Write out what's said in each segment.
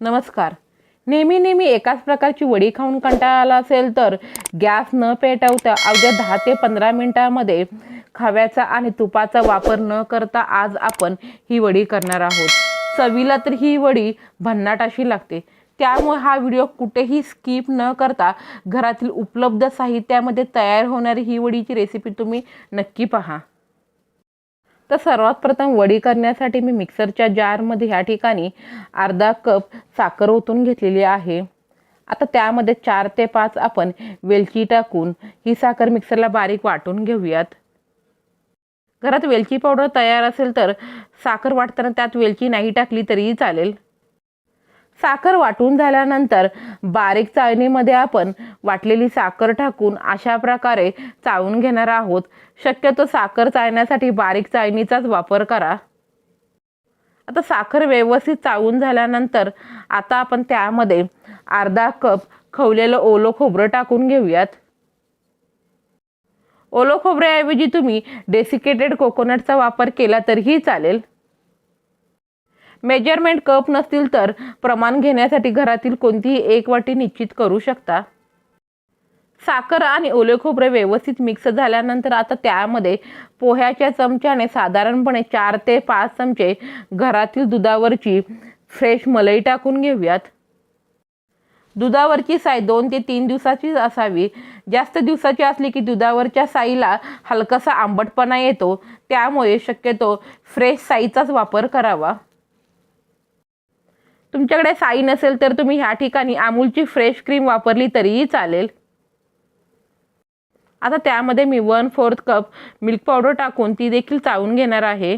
नमस्कार. नेहमी नेहमी एकाच प्रकारची वडी खाऊन कंटाळा आला असेल तर गॅस न पेटवता अवघ्या दहा ते पंधरा मिनटामध्ये खाव्याचा आणि तुपाचा वापर न करता आज आपण ही वडी करणार आहोत. चवीला तर ही वडी भन्नाट अशी लागते. त्यामुळे हा व्हिडिओ कुठेही स्किप न करता घरातील उपलब्ध साहित्यामध्ये तयार होणारी ही वडीची रेसिपी तुम्ही नक्की पहा. तर सर्वात प्रथम वडी करण्यासाठी मी मिक्सरच्या जारमध्ये ह्या ठिकाणी अर्धा कप साखर ओतून घेतलेली आहे. आता त्यामध्ये चार ते पाच आपण वेलची टाकून ही साखर मिक्सरला बारीक वाटून घेऊयात. घरात वेलची पावडर तयार असेल तर साखर वाटताना त्यात वेलची नाही टाकली तरीही चालेल. साखर वाटून झाल्यानंतर बारीक चाळणीमध्ये आपण वाटलेली साखर टाकून अशा प्रकारे चाळून घेणार आहोत. शक्यतो साखर चाळण्यासाठी बारीक चाळणीचाच वापर करा. आता साखर व्यवस्थित चाळून झाल्यानंतर आता आपण त्यामध्ये अर्धा कप खवलेलं ओलं खोबरं टाकून घेऊयात. ओलं खोबऱ्याऐवजी तुम्ही डेसिकेटेड कोकोनटचा वापर केला तरीही चालेल. मेजरमेंट कप नसतील तर प्रमाण घेण्यासाठी घरातील कोणतीही एक वाटी निश्चित करू शकता. साखर आणि ओले खोबरे व्यवस्थित मिक्स झाल्यानंतर आता त्यामध्ये पोह्याच्या चमच्याने साधारणपणे चार ते पाच चमचे घरातील दुधावरची फ्रेश मलई टाकून घेऊयात. दुधावरची साई दोन ते तीन दिवसाचीच असावी. जास्त दिवसाची असली की दुधावरच्या साईला हलकासा आंबटपणा येतो. त्यामुळे शक्यतो फ्रेश साईचाच वापर करावा. तुमच्याकडे साई नसेल तर तुम्ही ह्या ठिकाणी अमूलची फ्रेश क्रीम वापरली तरीही चालेल. आता त्यामध्ये मी one fourth cup milk powder टाकून ती देखील चाळून घेणार आहे.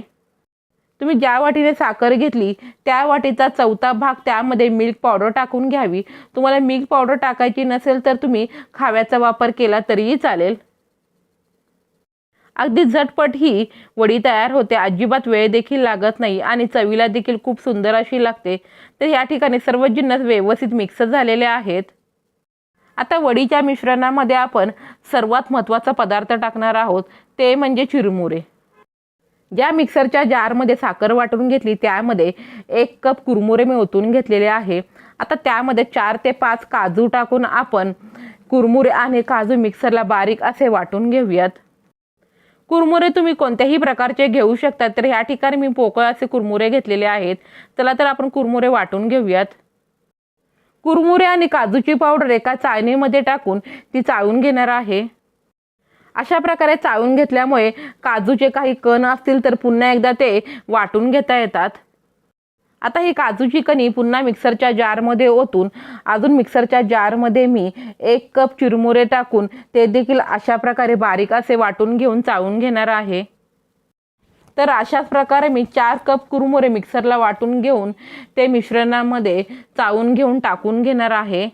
तुम्ही ज्या वाटीने साखर घेतली त्या वाटीचा चौथा भाग त्यामध्ये मिल्क पावडर टाकून घ्यावी. तुम्हाला मिल्क पावडर टाकायची नसेल तर तुम्ही खाव्याचा वापर केला तरीही चालेल. अगदी झटपट ही वडी तयार होते. अजिबात वेळ देखील लागत नाही आणि चवीला देखील खूप सुंदर अशी लागते. तर या ठिकाणी सर्व जिन्नस व्यवस्थित मिक्स झालेले आहेत. आता वडीच्या मिश्रणामध्ये आपण सर्वात महत्त्वाचा पदार्थ टाकणार आहोत. ते म्हणजे चिरमुरे. ज्या मिक्सरच्या जारमध्ये साखर वाटून घेतली त्यामध्ये एक कप कुरमुरे मी ओतून घेतलेले आहे. आता त्यामध्ये चार ते पाच काजू टाकून आपण कुरमुरे आणि काजू मिक्सरला बारीक असे वाटून घेऊयात. कुरमुरे तुम्ही कोणत्याही प्रकारचे घेऊ शकता. तर ह्या ठिकाणी मी पोकळ असे कुरमुरे घेतलेले आहेत. चला तर आपण कुरमुरे वाटून घेऊयात. कुरमुरे आणि काजूची पावडर एका चाळणीमध्ये टाकून ती चाळून घेणार आहे. अशा प्रकारे चाळून घेतल्यामुळे काजूचे काही कण असतील तर पुन्हा एकदा ते वाटून घेता येतात. आता ही काजूची कणी पुन्हा मिक्सरच्या जारमध्ये ओतून अजून मिक्सरच्या जारमध्ये मी एक कप चिरमुरे टाकून ते देखील अशा प्रकारे बारीक असे वाटून घेऊन चाळून घेणार आहे. तर अशाच प्रकारे मी चार कप कुरमुरे मिक्सरला वाटून घेऊन ते मिश्रणामध्ये चाळून घेऊन टाकून घेणार आहे.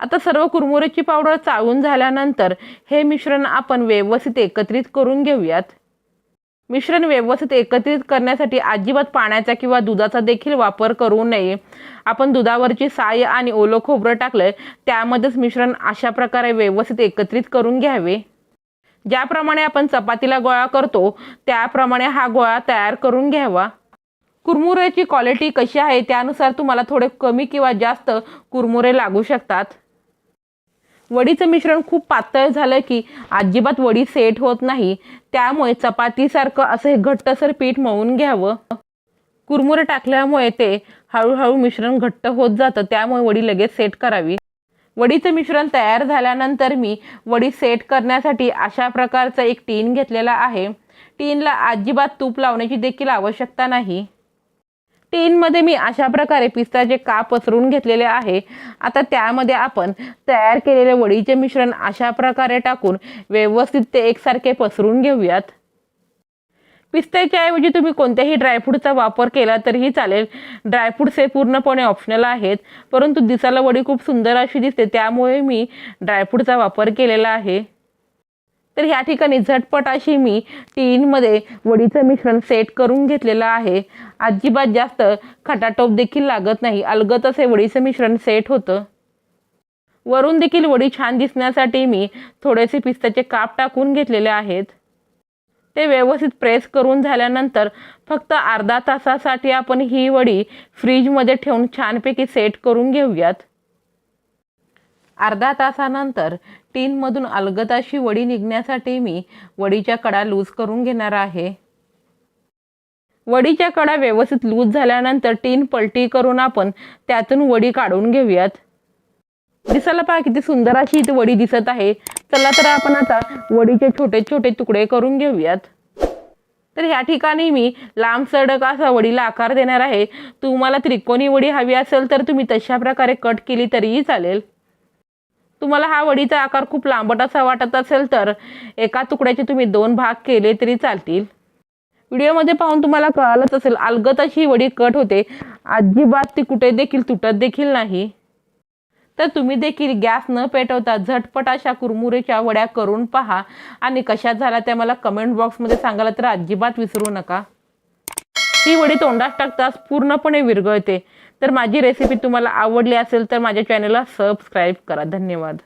आता सर्व कुरमुरेची पावडर चाळून झाल्यानंतर हे मिश्रण आपण व्यवस्थित एकत्रित करून घेऊयात. मिश्रण व्यवस्थित एकत्रित करण्यासाठी अजिबात पाण्याचा किंवा दुधाचा देखील वापर करू नये. आपण दुधावरची साय आणि ओलं खोबरं टाकलं त्यामध्येच मिश्रण अशा प्रकारे व्यवस्थित एकत्रित करून घ्यावे. ज्याप्रमाणे आपण चपातीला गोळा करतो त्याप्रमाणे हा गोळा तयार करून घ्यावा. कुरमुऱ्याची क्वालिटी कशी आहे त्यानुसार तुम्हाला थोडे कमी किंवा जास्त कुरमुरे लागू शकतात. वडीचं मिश्रण खूप पातळ झालं की अजिबात वडी सेट होत नाही. त्यामुळे चपातीसारखं असं हे घट्टसर पीठ मळून घ्यावं. कुरमुरे टाकल्यामुळे ते हळूहळू मिश्रण घट्ट होत जातं त्यामुळे वडी लगेच सेट करावी. वडीचं मिश्रण तयार झाल्यानंतर मी वडी सेट करण्यासाठी अशा प्रकारचा एक टीन घेतलेला आहे. टीनला अजिबात तूप लावण्याची देखील आवश्यकता नाही. टीनमध्ये मी अशा प्रकारे पिस्ताचे काप पसरून घेतलेले आहे आता त्यामध्ये आपण तयार केलेले वडीचे मिश्रण अशा प्रकारे टाकून व्यवस्थित ते एकसारखे पसरून घेऊयात. पिस्त्याच्या ऐवजी तुम्ही कोणत्याही ड्रायफ्रूटचा वापर केला तरीही चालेल. ड्रायफ्रूट्स हे पूर्णपणे ऑप्शनल आहेत परंतु दिसायला वडी खूप सुंदर अशी दिसते त्यामुळे मी ड्रायफ्रूटचा वापर केलेला आहे. तर ह्या ठिकाणी झटपट अशी मी टीनमध्ये वडीचं मिश्रण सेट करून घेतलेलं आहे. अजिबात जास्त खटाटोप देखील लागत नाही. अलगत असे वडीचं मिश्रण सेट होतं. वरून देखील वडी छान दिसण्यासाठी मी थोडेसे पिस्त्याचे काप टाकून घेतलेले आहेत. ते व्यवस्थित प्रेस करून झाल्यानंतर फक्त अर्धा तासासाठी आपण ही वडी फ्रीजमध्ये ठेवून छानपैकी सेट करून घेऊयात. अर्धा तासानंतर टीनमधून अलगदाशी वडी निघण्यासाठी मी वडीच्या कडा लूज करून घेणार आहे. वडीच्या कडा व्यवस्थित लूज झाल्यानंतर टीन पलटी करून आपण त्यातून वडी काढून घेऊयात. दिसायला पहा किती सुंदर अशी इथे वडी दिसत आहे. चला तर आपण आता वडीचे छोटे छोटे तुकडे करून घेऊयात. तर ह्या ठिकाणी मी लांब सडक असा वडीला आकार देणार आहे. तुम्हाला त्रिकोणी वडी हवी असेल तर तुम्ही तशा प्रकारे कट केली तरीही चालेल. तुम्हाला हा वडीचा आकार खूप लांबट असा वाटत असेल तर एका तुकड्याचे तुम्ही दोन भाग केले तरी चालतील. व्हिडिओमध्ये पाहून तुम्हाला कळालंच असेल अलगत अशी वडी कट होते. अजिबात ती कुठे देखील तुटत देखील नाही. तर तुम्ही देखील गॅस न पेटवता झटपट अशा कुरमुरेच्या वड्या करून पहा. आणि कशा झाला त्या मला कमेंट बॉक्समध्ये सांगायला तर अजिबात विसरू नका. ही वडी तोंडात टाकताच पूर्णपणे विरघळते. तर माझी रेसिपी तुम्हाला आवडली असेल तर माझ्या चॅनलला सबस्क्राईब करा. धन्यवाद.